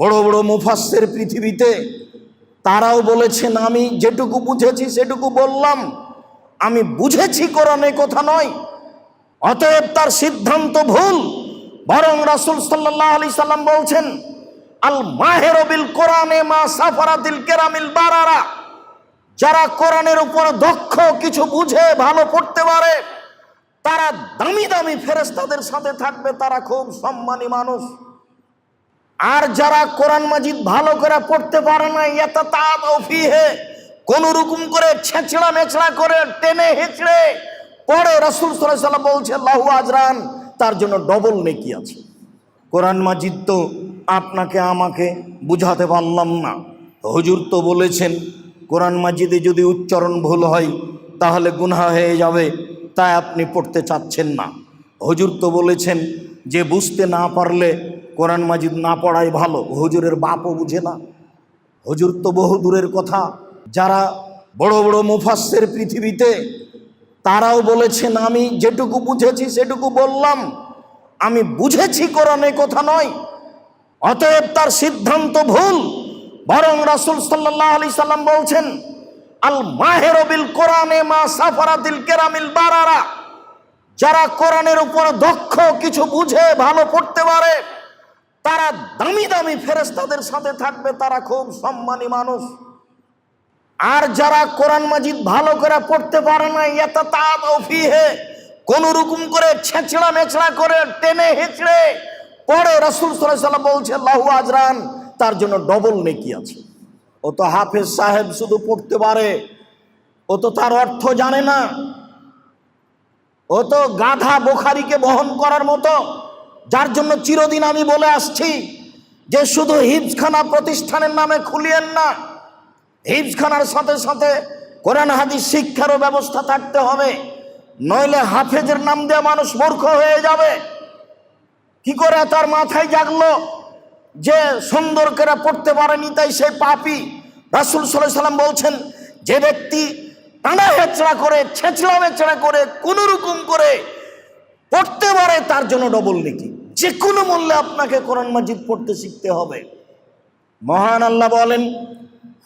বড় বড় মুফাসের পৃথিবীতে তারাও বলেছেন আমি যেটুকু বুঝেছি সেটুকু বললাম। আমি বুঝেছি কোরআনে কথা নয়, অতএব তার সিদ্ধান্ত ভুল। বরং রাসুল সাল্লাহ আলি সাল্লাম বলছেন, আল মাহেরবিল কোরআনে মা সাফারাতিল কেরামিল বারারা। যারা কোরআনের উপর দক্ষ, কিছু বুঝে, ভালো পড়তে পারে, তারা দামি দামি ফেরেস্তাদের সাথে থাকবে, তারা খুব সম্মানী মানুষ। আর যারা কোরআন মাজিদ ভালো করে পড়তে পারে না এত তাপ অফিহে কোন রকম করে ছেঁচড়া মেছড়া করে টেনে হেঁচড়ে পরে রসুল সাল্লাম বলছে, লাহু আজরান তার জন্য ডবল নেকি আছে। কোরআন মাজিদ তো আপনাকে, আমাকে বুঝাতে পারলাম না। হজুর তো বলেছেন, কোরআন মাজিদে যদি উচ্চারণ ভুল হয়, তাহলে গুনহা হয়ে যাবে, তাই আপনি পড়তে চাচ্ছেন না। হজুর তো বলেছেন, যে বুঝতে না পারলে কোরআন মাজিদ না পড়াই ভালো, হুজুরের বাপও বুঝে না। হুজুর তো বহু দূরের কথা। যারা বড় বড় মুফাসের পৃথিবীতে, তারাও বলেছেন, আমি যেটুকু বুঝেছি সেটুকু বললাম। আমি বুঝেছি কোরআনে কথা নয়। অতএব তার সিদ্ধান্ত ভুল। বরং রাসুল সাল্লাহ আলি সাল্লাম বলছেন, আল মাহেরবিল কোরআনে মা সাফারাতিল কেরামিল বারারা। যারা কোরআনের উপর দক্ষ, কিছু বুঝে, ভালো পড়তে পারে তারা দামি দামি ফেরেস্তাদের সাথে থাকবে, তারা খুব সম্মানী মানুষ। আর যারা কোরআন মাজিদ ভালো করে পড়তে পারে না এত অফিহে কোন রকম করে ছেঁচড়া মেছড়া করে টেনে হেঁচড়ে পরে রসুল সাল্লাম বলছে, লাহু আজরান। তার জন্য ডবল নেকি আছে। ও তো হাফেজ সাহেব শুধু পড়তে পারে, ও তো তার অর্থ জানে না। ও তো গাধা বোখারিকে বহন করার মতো। যার জন্য চিরদিন আমি বলে আসছি যে শুধু হিফজখানা প্রতিষ্ঠানের নামে খুলিয়েন না, হিফজখানার সাথে সাথে কোরআন, হাদিস, শিক্ষারও ব্যবস্থা থাকতে হবে। নইলে হাফেজের নাম দিয়ে মানুষ মূর্খ হয়ে যাবে। কি করে তার মাথায় জাগলো যে সুন্দর করে পড়তে পারেনি তাই সে পাপি? রাসুল সাল্লাহ সাল্লাম বলছেন, যে ব্যক্তি টানা হেঁচড়া করে ছেঁচড়া মেচড়া করে কোনো রকম করে পড়তে পারে তার জন্য ডবল নেকি। যে কোনো মূল্যে আপনাকে কোরআন মাজিদ পড়তে শিখতে হবে। মহান আল্লাহ বলেন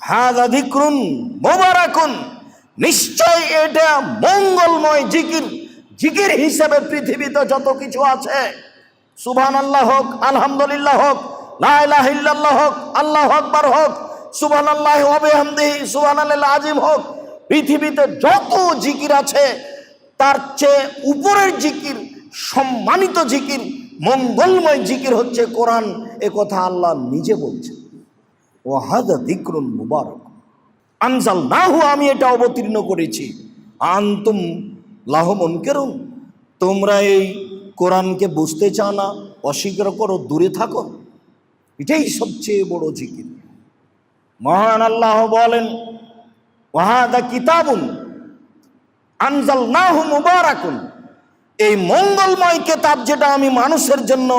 হাদ আধিক্রুন মোবারাকুন। নিশ্চয় এটা মঙ্গলময় জিকির। জিকির হিসেবে পৃথিবীতে যত কিছু আছে সুবহান আল্লাহ হোক, আলহামদুলিল্লাহ হোক লাহ হোক, আল্লাহ আকবার হোক সুবহান আল্লাহ হামদিহি সুবহান আল্লাহ আজিম হোক, পৃথিবীতে যত জিকির আছে, তার চেয়ে উপরের জিকির, সম্মানিত জিকির মঙ্গলময় জিকির হচ্ছে কোরআন, এ কথা আল্লাহ নিজে বলছে ও হাদা দিক্রুন মুবারক। আনজাল না হু আমি এটা অবতীর্ণ করেছি। আন্তুম লাহমন কেরুন তোমরা এই কোরআনকে বুঝতে চাও না, অস্বীকার করো, দূরে থাকো। এটাই সবচেয়ে বড় জিকির। মহান আল্লাহ বলেন, ওয়াহাদা কিতাবুন। আনজাল না হু মুবারাকুন। এই মঙ্গলময় কেতাব যেটা আমি মানুষের জন্য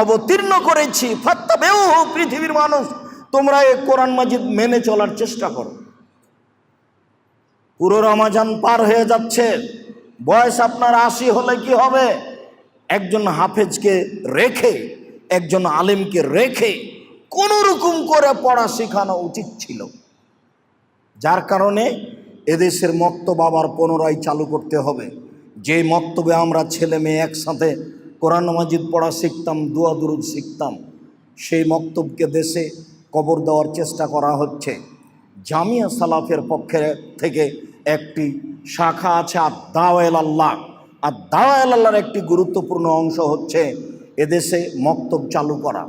অবতীর্ণ করেছি ফাত্তাবেও পৃথিবীর মানুষ। তোমরা এই কোরআন মাজিদ মেনে চলার চেষ্টা করো। পুরো রমাজান পার হয়ে যাচ্ছে, বয়স আপনার আশি হলে কি হবে? একজন হাফেজকে রেখে, একজন আলেমকে রেখে কোনো রকম করে পড়া শেখানো উচিত ছিল। যার কারণে এদেশের মক্তব আবার পুনরায় চালু করতে হবে। যে মক্তবে আমরা ছেলে মেয়ে একসাথে কোরআন মাজিদ পড়া শিখতাম, দুয়া দুরুদ শিখতাম, সেই মক্তবকে দেশে কবর দেওয়ার চেষ্টা করা হচ্ছে। জামিয়া সালাফের পক্ষে থেকে একটি শাখা আছে আর আদাওয়াল আল্লাহ। আর দাওয়াল আল্লাহর একটি গুরুত্বপূর্ণ অংশ হচ্ছে এদেশে মক্তব চালু করা।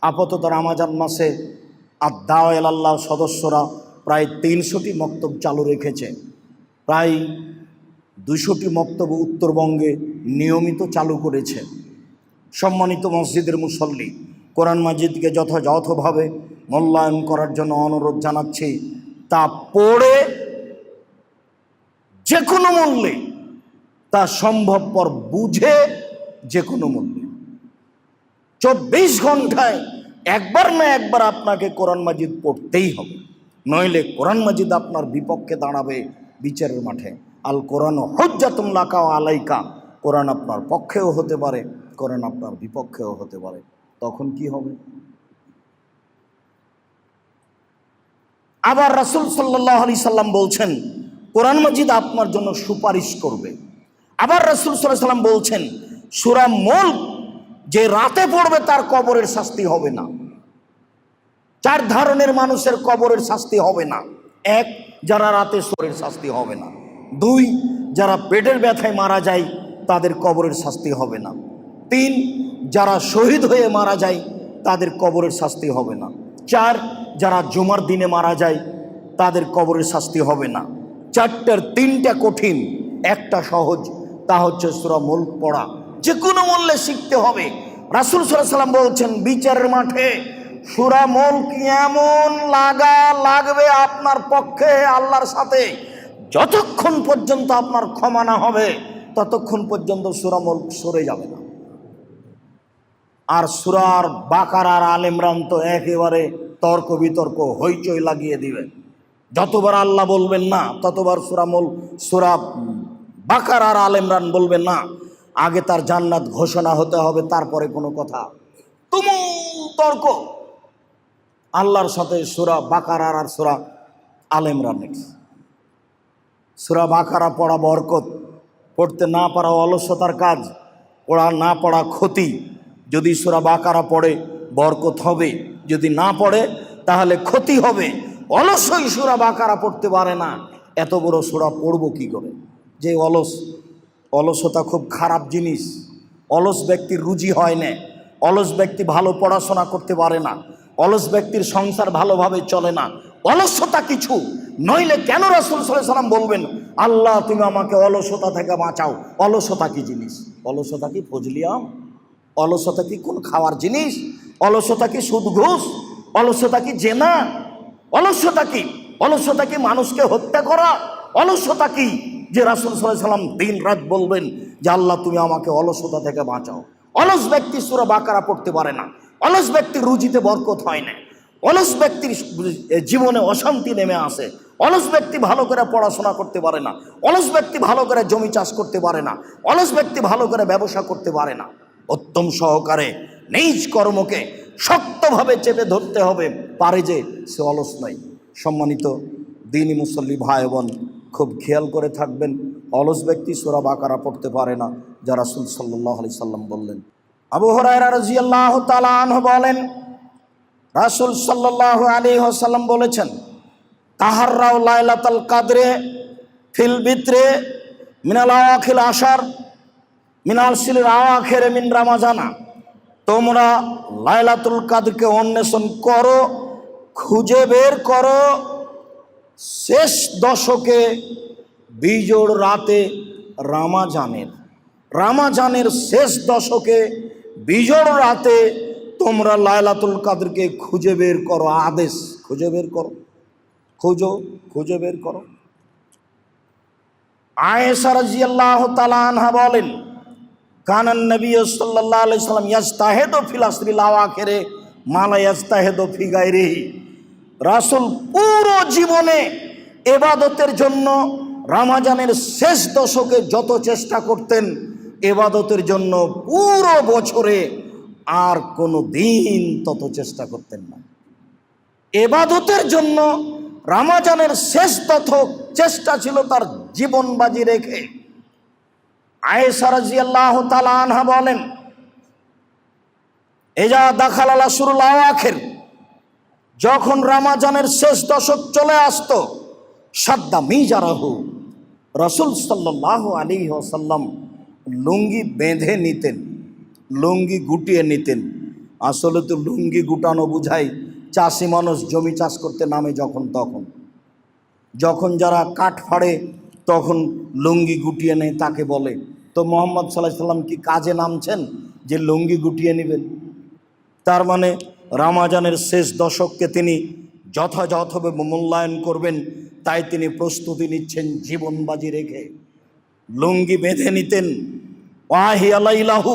আপাতত রামাজান মাসে আর আদাওয়াল আল্লাহ সদস্যরা প্রায় তিনশোটি মক্তব চালু রেখেছে। প্রায় দুশোটি মক্তব্য উত্তরবঙ্গে নিয়মিত চালু করেছে। সম্মানিত মসজিদের মুসল্লি, কোরআন মাজিদকে যথাযথভাবে মূল্যায়ন করার জন্য অনুরোধ জানাচ্ছি, তা পড়ে যে কোনো মূল্যে, তা সম্ভবপর বুঝে যে কোনো মূল্যে। চব্বিশ ঘন্টায় একবার না একবার আপনাকে কোরআন মাজিদ পড়তেই হবে, নইলে কোরআন মাজিদ আপনার বিপক্ষে দাঁড়াবে বিচারের মাঠে। আল কোরআন হজ্জাতুল্লাকা আলাইকা। কোরআন আপনার পক্ষেও হতে পারে, কোরআন আপনার বিপক্ষেও হতে পারে। তখন কি হবে? আবার রাসুল সাল্লাহ আলি সাল্লাম বলছেন, কোরআন মজিদ আপনার জন্য সুপারিশ করবে। আবার রাসুল সাল্লাহ সাল্লাম বলছেন, সুরা মোল যে রাতে পড়বে তার কবরের শাস্তি হবে না। চার ধরনের মানুষের কবরের শাস্তি হবে না। এক, যারা রাতে সোরের শাস্তি হবে না। দুই, যারা পেটের ব্যথায় মারা যায়, তাদের কবরের শাস্তি হবে না। তিন, যারা শহীদ হয়ে মারা যায়, তাদের কবরের শাস্তি হবে না। চার, যারা জুমার দিনে মারা যায়, তাদের কবরের শাস্তি হবে না। চারটার তিনটা কঠিন, একটা সহজ, তা হচ্ছে সুরা মূল পড়া। যে কোনো মূল্যে শিখতে হবে। রাসুল সাল্লাম বলছেন, বিচারের মাঠে সুরা মূল কি এমন লাগা লাগবে আপনার পক্ষে, আল্লাহর সাথে যতক্ষণ পর্যন্ত আপনার ক্ষমা না হবে, ততক্ষণ পর্যন্ত সুরামল সরে যাবে না। আর সুরার বাকার আর আল ইমরান তো একেবারে তর্ক বিতর্ক হইচই লাগিয়ে দিবে। যতবার আল্লাহ বলবেন না, ততবার সুরামল, সুরা বাকার আর আল ইমরান বলবেন না, আগে তার জান্নাত ঘোষণা হতে হবে, তারপরে কোনো কথা। তুমুল তর্ক। আল্লাহর সাথে সুরা বাকার আর সুরা আল সুরা বাকারা পড়া বরকত। পড়তে না পারা অলসতার কাজ, পড়া না পড়া ক্ষতি। যদি সুরা বাকারা পড়ে, বরকত হবে। যদি না পড়ে, তাহলে ক্ষতি হবে। অলসই সুরা বাকারা পড়তে পারে না। এত বড় সুরা পড়ব কি করে? যে অলস, অলসতা খুব খারাপ জিনিস। অলস ব্যক্তির রুজি হয় না। অলস ব্যক্তি ভালো পড়াশোনা করতে পারে না। অলস ব্যক্তির সংসার ভালোভাবে চলে না। অলসতা কিছু। নইলে কেন রাসুল সাল্লাম বলবেন, আল্লাহ, তুমি আমাকে অলসতা থেকে বাঁচাও। অলসতা কি জিনিস? অলসতা কি ফজলিয়াম অলসতা কি কোন খাওয়ার জিনিস? অলসতা কি সুদ ঘুষ? অলসতা কি জেনা? অলসতা কি? অলসতা কি মানুষকে হত্যা করা? অলসতা কি যে রাসুল সাল্লাম দিন রাত বলবেন যে, আল্লাহ, তুমি আমাকে অলসতা থেকে বাঁচাও। অলস ব্যক্তি সুরা বাকারা পড়তে পারে না। অলস ব্যক্তির রুজিতে বরকত হয় না। অলস ব্যক্তির জীবনে অশান্তি নেমে আসে। অলস ব্যক্তি ভালো করে পড়াশোনা করতে পারে না। অলস ব্যক্তি ভালো করে জমি চাষ করতে পারে না। অলস ব্যক্তি ভালো করে ব্যবসা করতে পারে না। উত্তম সহকারে নিজ কর্মকে শক্তভাবে চেপে ধরতে হবে। পারে যে সে অলস নয় সম্মানিত দিনী মুসল্লি ভাই বোন খুব খেয়াল করে থাকবেন, অলস ব্যক্তি সোরা বাকারা পড়তে পারে না, যা রাসুল আলি সাল্লাম বললেন। আবু হরাইরা রাজিয়াল্লাহ বলেন রাসুল সাল্লাহ আলী সাল্লাম বলেছেন তাহাররাও লাইলাতাল কাদরে ফিল বিত্রে মিনাল আখিল আশার, মিনাল সিলের আখেরে মিন রামাজানা। তোমরা লাইলাতুল কাদরকে অন্বেষণ করো, খুঁজে বের করো। শেষ দশকে বিজোড় রাতে রামাজানের রামাজানের শেষ দশকে বিজোড় রাতে তোমরা লায়লাতুল কাদেরকে খুঁজে বের করো, আদেশ খুঁজে বের করো। খুঁজো, খুঁজে বের করো। আয়েশা রাজিয়াল্লাহ তালা আনহা বলেন কানান নবী সাল্লাহ আলি সাল্লাম ইয়াস্তাহেদ ফিলাসরিল আওয়াখেরে মালা ইয়াস্তাহেদ ফি গায়রিহি। রাসুল পুরো জীবনে এবাদতের জন্য রামাজানের শেষ দশকে যত চেষ্টা করতেন, এবাদতের জন্য পুরো বছরে আর কোনো দিন তত চেষ্টা করতেন না। এবাদতের জন্য রামাজানের শেষ তথ চেষ্টা ছিল তার জীবন বাজি রেখে আয়েসারাজি আল্লাহ আনহা বলেন এজা দাখাল আলা সুরুল আওয়াখের যখন রামাজানের শেষ দশক চলে আসত, সাদ্দা মিজারাহু, রসুল সাল্লাহ আলী সাল্লাম লুঙ্গি বেঁধে নিতেন। লুঙ্গি গুটিয়ে নিতেন। আসলে তো লুঙ্গি গুটানো বুঝায় চাষি মানুষ জমি চাষ করতে নামে যখন তখন। যখন যারা কাঠ ফাড়ে তখন লুঙ্গি গুটিয়ে নেয় তাকে বলে। তো মোহাম্মদ সাল্লাহ সাল্লাম কি কাজে নামছেন যে লুঙ্গি গুটিয়ে নেবেন? তার মানে রামাজানের শেষ দশককে তিনি যথাযথভাবে মূল্যায়ন করবেন, তাই তিনি প্রস্তুতি নিচ্ছেন জীবনবাজি রেখে। লুঙ্গি বেঁধে নিতেন। ওয়াহি আলাইলাহু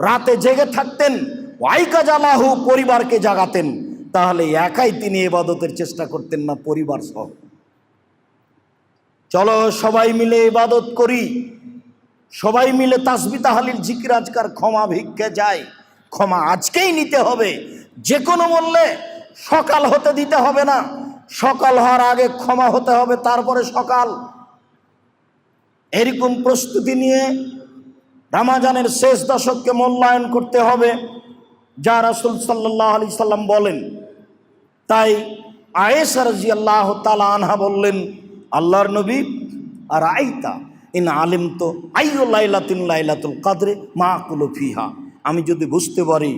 রাতে জেগে থাকতেন ওয়াইকাজ আলাহু পরিবারকে জাগাতেন, তাহলে একাই তিনি এবাদতের চেষ্টা করতেন না পরিবার সহ। চলো সবাই মিলে ইবাদত করি। সবাই মিলে তাসবি তাহালিল জিকির আজকার ক্ষমা ভিক্ষে যায়। ক্ষমা আজকেই নিতে হবে। যে কোনো মূল্যে সকাল হতে দিতে হবে না। সকাল হওয়ার আগে ক্ষমা হতে হবে, তারপরে সকাল। এরকম প্রস্তুতি নিয়ে রামাজানের শেষ দশককে মূল্যায়ন করতে হবে। যা রাসুল সাল্লাহ আলি সাল্লাম বলেন, তাই আয়েসা রাজি আল্লাহ তালা আনহা বললেন, আল্লাহর নবী, আর আইতা, ইন আলিম তো আইও লাইলাতুল লাইলাতুল কাদরে মা কুলো ফিহা। আমি যদি বুঝতে পারি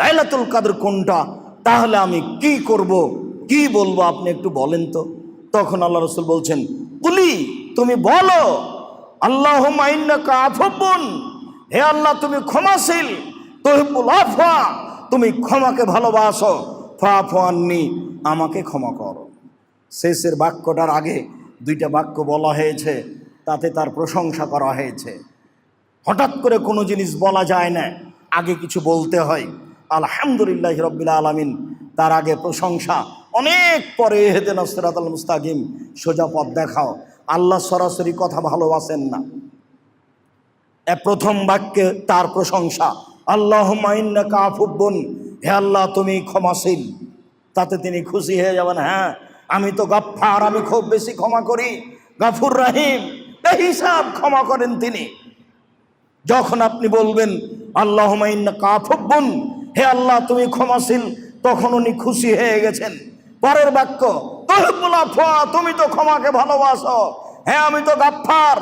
লাইলাতুল কাদর কোনটা, তাহলে আমি কি করব, কি বলব আপনি একটু বলেন তো। তখন আল্লাহ রসুল বলছেন, কুলি, তুমি বলো আল্লাহ আফবন হে আল্লাহ, তুমি ক্ষমাশীল, তহিবুল আফা তুমি ক্ষমাকে ভালোবাসো। ফা ফাননি আমাকে ক্ষমা করো। শেষের বাক্যটার আগে দুইটা বাক্য বলা হয়েছে, তাতে তার প্রশংসা করা হয়েছে। হঠাৎ করে কোনো জিনিস বলা যায় না, আগে কিছু বলতে হয়। আলহামদুলিল্লাহ রব্বিল আলমিন, তার আগে প্রশংসা। অনেক পরে হেদে নসরাত মুস্তাকিম, সোজা পথ দেখাও। আল্লাহ সরাসরি কথা ভালোবাসেন না। প্রথম বাক্যে তার প্রশংসা। আল্লাহ মাইন্না কাফুব্বন হে আল্লাহ, তুমি ক্ষমাশীল। তাতে তিনি খুশি হয়ে যাবেন হ্যাঁ আমি তো গাফফার, আমি খুব বেশি ক্ষমা করি। গাফুর রাহিম হিসাব ক্ষমা করেন তিনি। যখন আপনি বলবেন আল্লাহ মাইন্না কাফুব্বন হে আল্লাহ, তুমি ক্ষমাশীল, তখন উনি খুশি হয়ে গেছেন। পরের বাক্য তুমি তো ক্ষমাকে ভালোবাসো। হ্যাঁ আমি তো গাফফার।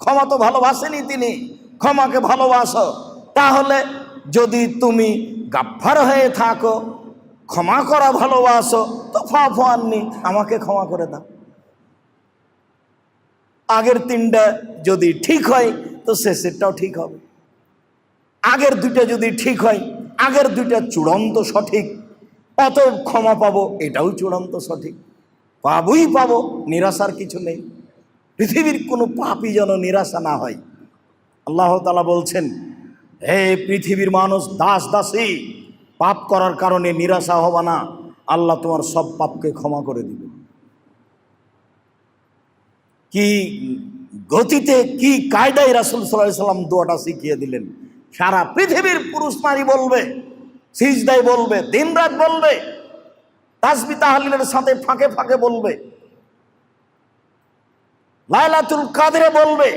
ক্ষমা তো ভালোবাসেনি তিনি। ক্ষমাকে ভালোবাসো। তাহলে যদি তুমি গাফফার হয়ে থাকো, ক্ষমা করা ভালোবাসো, তো ফা ফাননি আমাকে ক্ষমা করে দাও। আগের তিনটা যদি ঠিক হয়, তো শেষেরটাও ঠিক হবে। আগের দুইটা যদি ঠিক হয়, আগের দুইটা চূড়ান্ত সঠিক। অতএব ক্ষমা পাবো, এটাও চূড়ান্ত সঠিক। পাবই পাবো, নিরাশার কিছু নেই। পৃথিবীর কোনো পাপই যেন নিরাশা না হয়। আল্লাহ তালা বলছেন, হে পৃথিবীর মানুষ, দাস দাসী, পাপ করার কারণে নিরাশা হবা না। আল্লাহ তোমার সব পাপকে ক্ষমা করে দিবে কি গতিতে, কি কায়দায় রাসুল সাল্লাহ সাল্লাম দোয়াটা শিখিয়ে দিলেন? সারা পৃথিবীর পুরুষ নারী বলবে সিজদাই বলবে, দিনরাত বলবে তাসবি তাহালিলের সাথে ফাঁকে ফাঁকে বলবে। লাইলাতুল কাদরে বলবে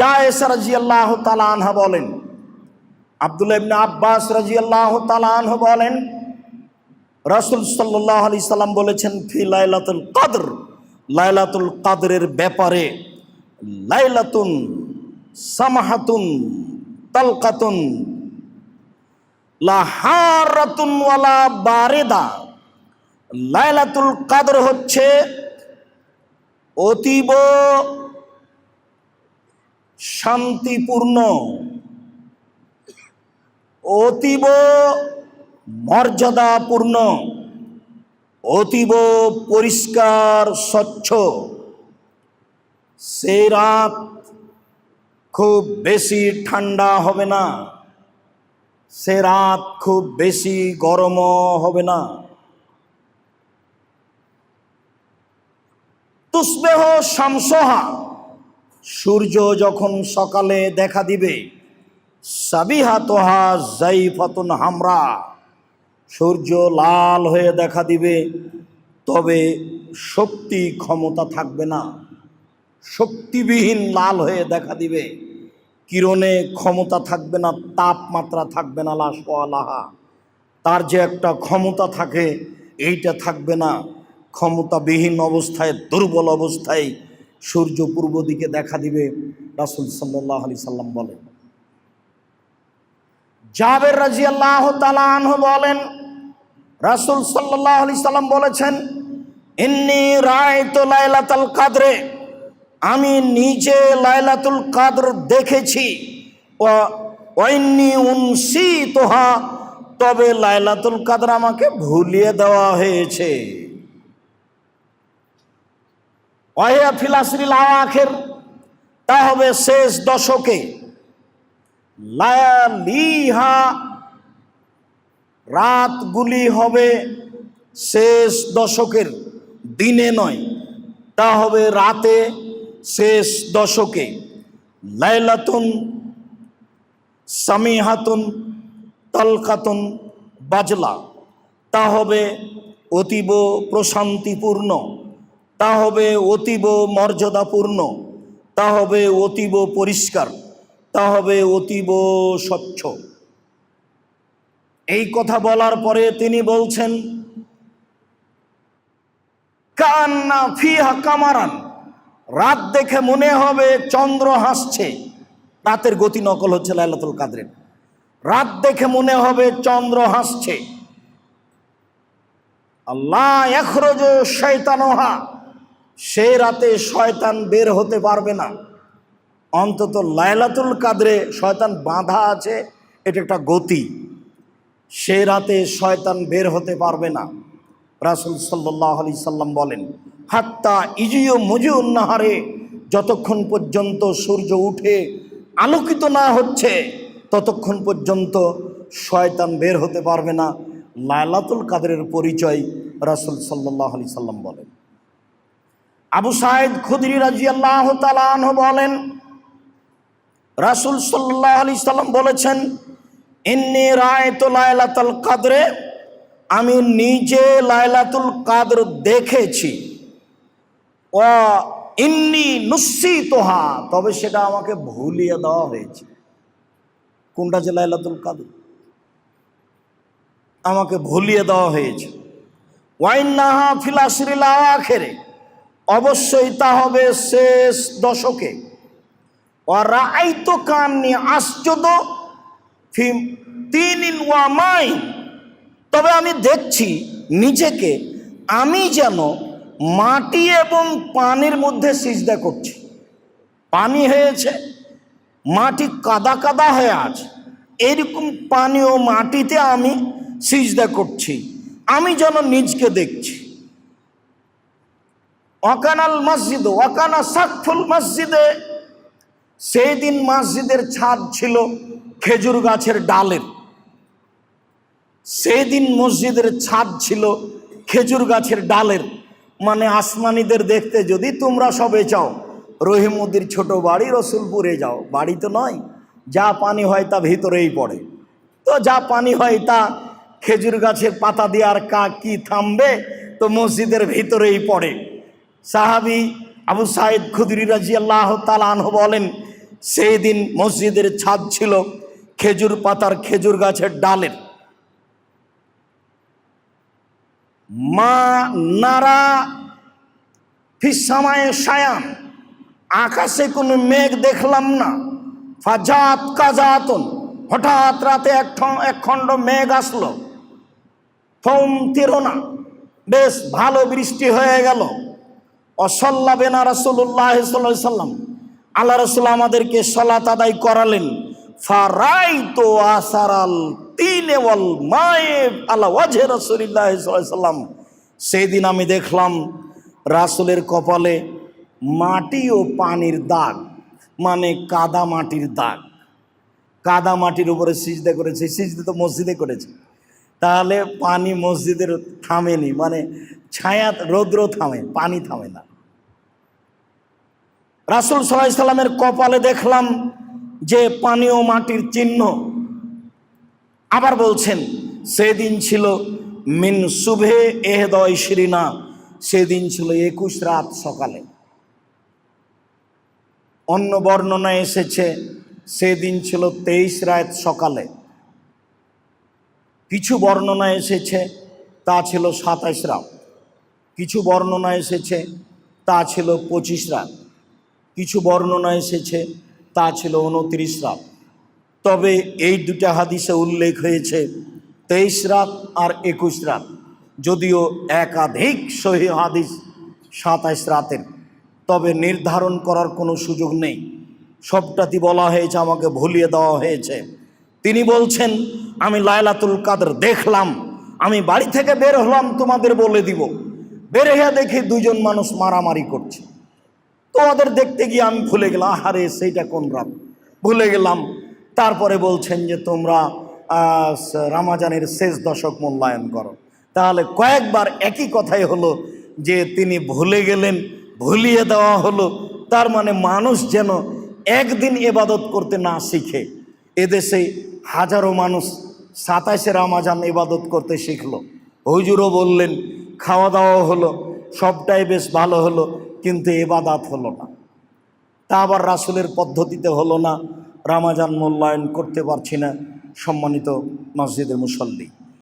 যা এসা রাজি আল্লাহ তালা আনহা বলেন, আবদুল্লাহ ইবনে আব্বাস রাজি আল্লাহ তালা আনহা বলেন, রাসুল সাল্লাহ আলি সাল্লাম বলেছেন, ফি লাইলাতুল কাদর লাইলাতুল কাদরের ব্যাপারে, লাইলাতুন সামাহাতুন তালকাতুন লাহারাতুন ওয়ালা বারেদা। লাইলাতুল কাদর হচ্ছে অতীব শান্তিপূর্ণ, অতীব মর্যাদাপূর্ণ, অতীব পরিষ্কার স্বচ্ছ, সে রাত খুব বেশি ঠান্ডা হবে না, সে রাত খুব বেশি গরমও হবে না। তুসবেহ শামসহা, সূর্য যখন সকালে দেখা দিবে সাবিহা তোহা জাইফাতুন হামরা, সূর্য লাল হয়ে দেখা দিবে, তবে শক্তি ক্ষমতা থাকবে না। শক্তিবিহীন লাল হয়ে দেখা দিবে, কিরণে ক্ষমতা থাকবে না, তাপমাত্রা থাকবে না, লাশ লাহা তার যে একটা ক্ষমতা থাকে, এইটা থাকবে না। ক্ষমতাবিহীন অবস্থায়, দুর্বল অবস্থায় সূর্য পূর্ব দিকে দেখা দিবে, রাসুল সাল্লাহ আলি সাল্লাম বলেন। জাবের রাজি আল্লাহ বলেন, রাসুল সাল্লাহ আলি সাল্লাম বলেছেন এমনি রায় তো লাইলাতাল কাদরে আমি নিজে লাইলাতুল কাদর দেখেছি তোহা তবে লাইলাতুল কাদর আমাকে ভুলিয়ে দেওয়া হয়েছে। ওয়াহিয়া ফিলাসরিল আওয়াখের, তা হবে শেষ দশকে। লায়ালিহা, রাতগুলি হবে শেষ দশকের, দিনে নয়, তা হবে রাতে শেষ দশকে। লাইলাতুন, সামিহাতুন, তলকাতুন, বাজলা, তা হবে অতীব প্রশান্তিপূর্ণ। তা হবে অতীব মর্যাদাপূর্ণ, তা হবে অতীব পরিষ্কার, তা হবে অতীব স্বচ্ছ। এই কথা বলার পরে তিনি বলছেন, কান্না ফিহা কামারান, রাত দেখে মনে হবে চন্দ্র হাসছে। রাতের গতি নকল হচ্ছে লাইলাতুল কাদরের। রাত দেখে মনে হবে চন্দ্র হাসছে। আল্লাহ এখরজ শয়তানহা সে রাতে শয়তান বের হতে পারবে না। অন্তত লাইলাতুল কাদরে শয়তান বাঁধা আছে, এটা একটা গতি। সে রাতে শয়তান বের হতে পারবে না। রাসুল সাল্লাহ আলি সাল্লাম বলেন, হাত্তা ইজিও মুজিউন্নাহারে যতক্ষণ পর্যন্ত সূর্য উঠে আলোকিত না হচ্ছে, ততক্ষণ পর্যন্ত শয়তান বের হতে পারবে না। লায়লাতুল কাদরের পরিচয় রাসুল সাল্লাহ আলি সাল্লাম বলেন। আবু সাহেদ খুদরি রাজি আল্লাহ তালাহ বলেন, রাসুল সাল্লাহ আলি সাল্লাম বলেছেন, ইন্নি রায়ত লায়লাতুল কাদরে, আমি নিজে লায়লাতুল কাদর দেখেছি। ও ইন্নি নুসি তোহা তবে সেটা আমাকে ভুলিয়ে দেওয়া হয়েছে। কোনটা যে লাইলাতুল কাদর? আমাকে ভুলিয়ে দেওয়া হয়েছে। ওয়াইনাহা ফিলাসরিল আখেরে অবশ্যই তা হবে শেষ দশকে। ও রাই তো কান্নি আশ্চর্য তিন তবে আমি দেখছি নিজেকে, আমি যেন মাটি এবং পানির মধ্যে সিজদা করছি। পানি হয়েছে, মাটি কাদা কাদা হয়ে আছে। এরকম পানি ও মাটিতে আমি সিজদা করছি। আমি যেন নিজকে দেখছি। অকানাল মসজিদ অকানা সাকফুল মসজিদে। সেই দিন মসজিদের ছাদ ছিল খেজুর গাছের ডালের। সেই দিন মসজিদের ছাদ ছিল খেজুর গাছের ডালের। মানে আসমানিদের দেখতে যদি তোমরা সবে চাও, রহিমুদ্দির ছোট বাড়ি রসুলপুরে যাও। বাড়ি তো নয়, যা পানি হয় তা ভিতরেই পড়ে। তো যা পানি হয় তা খেজুর গাছের পাতা দিয়ে আর কা কি থামবে, তো মসজিদের ভিতরেই পড়ে। সাহাবি আবু সাইদ খুদরি রাজি আল্লাহ তালাহ বলেন সেই দিন মসজিদের ছাদ ছিল খেজুর পাতার খেজুর গাছের ডালের। মা নারা ফিসামায় সায়ান আকাশে কোনো মেঘ দেখলাম না। ফাজাত কাজাতন, হঠাৎ রাতে এক খণ্ড মেঘ আসলো। ফোম তিরোনা, বেশ ভালো বৃষ্টি হয়ে গেল। অসল্লা বেনা রসুল্লাহ সাল্লাম। আল্লাহ রসুল আমাদেরকে সলাত আদায় করালেন। ফারাই তো আসারাল তিনে ওয়াল মায়ে আল্লাহ ওয়াজে রসুলিল্লাহ সাল্লাম। সেই দিন আমি দেখলাম রাসুলের কপালে মাটি ও পানির দাগ মানে কাদা মাটির দাগ। কাদা মাটির উপরে সিজদে করেছে, সিজদে তো মসজিদে করেছে। তাহলে পানি মসজিদের থামেনি মানে ছায়া রৌদ্র থামে, পানি থামে না। রাসুল সাল্লাহ সাল্লামের কপালে দেখলাম যে পানীয় মাটির চিহ্ন। আবার বলছেন, সেদিন ছিল মিন শুভে এহদয় শ্রীনা, সেদিন ছিল একুশ রাত সকালে। অন্য বর্ণনায় এসেছে, সেদিন ছিল তেইশ রাত সকালে। কিছু বর্ণনা এসেছে, তা ছিল সাতাশ রাত। কিছু বর্ণনা এসেছে, তা ছিল পঁচিশ রাত। কিছু বর্ণনা এসেছে, তা ছিল উনত্রিশ রাত। তবে এই দুটা হাদিসে উল্লেখ হয়েছে, তেইশ রাত আর একুশ রাত। যদিও একাধিক সহি হাদিস সাতাইশ রাতের, তবে নির্ধারণ করার কোনো সুযোগ নেই। সবটাতি বলা হয়েছে, আমাকে ভুলিয়ে দেওয়া হয়েছে। তিনি বলছেন, আমি লায়লাতুল কাদের দেখলাম, আমি বাড়ি থেকে বের হলাম, তোমাদের বলে দিব। বের হয়ে দেখি দুজন মানুষ মারামারি করছে। তো ওদের দেখতে গিয়ে আমি ভুলে গেলাম, আহারে, সেইটা কোন রাত ভুলে গেলাম। তারপরে বলছেন যে, তোমরা রামাজানের শেষ দশক মূল্যায়ন করো। তাহলে কয়েকবার একই কথাই হলো, যে তিনি ভুলে গেলেন, ভুলিয়ে দেওয়া হলো। তার মানে মানুষ যেন একদিন এবাদত করতে না শিখে। এদেশে হাজারো মানুষ সাতাশে রামাজান ইবাদত করতে শিখলো। হুজুরও বললেন, খাওয়া দাওয়া হলো, সবটাই বেশ ভালো হলো। কিন্তু এবাদাত হলো না। তা আবার রাসুলের পদ্ধতিতে হলো না। রামাজান মূল্যায়ন করতে পারছি না সম্মানিত মসজিদের মুসল্লি।